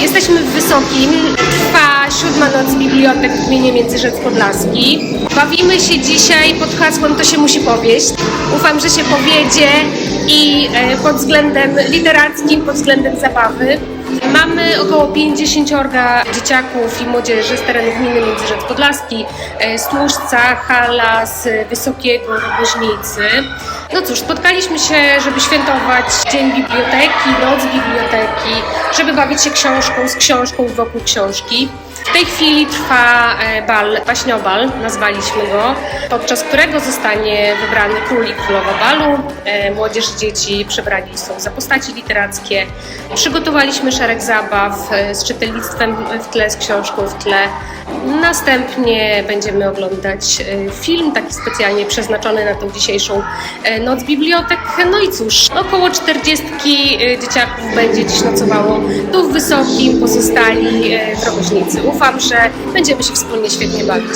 Jesteśmy w Wysokim. Trwa siódma noc bibliotek w gminie Międzyrzec Podlaski. Bawimy się dzisiaj pod hasłem To się musi powieść. Ufam, że się powiedzie i e, pod względem literackim, pod względem zabawy. Mamy około 50 dzieciaków i młodzieży z terenu gminy Międzyrzec Podlaski, e, z Tłuszcza, Hala, z Wysokiego, Rogoźnicy. No cóż, spotkaliśmy się, żeby świętować Dzień Biblioteki, Noc Biblioteki, żeby bawić się książką z książką wokół książki. W tej chwili trwa e, bal, baśniobal, nazwaliśmy go, podczas którego zostanie wybrany król i królowa balu. E, Młodzież dzieci przebrani są za postaci literackie. Przygotowaliśmy szereg zabaw e, z czytelnictwem w tle, z książką w tle. Następnie będziemy oglądać film taki specjalnie przeznaczony na tą dzisiejszą Noc Bibliotek. No i cóż, około 40 e, dzieciaków będzie dziś nocowało tu w Wysokim, pozostali e, w Rogoźnicy. Ufam, że będziemy się wspólnie świetnie bawić.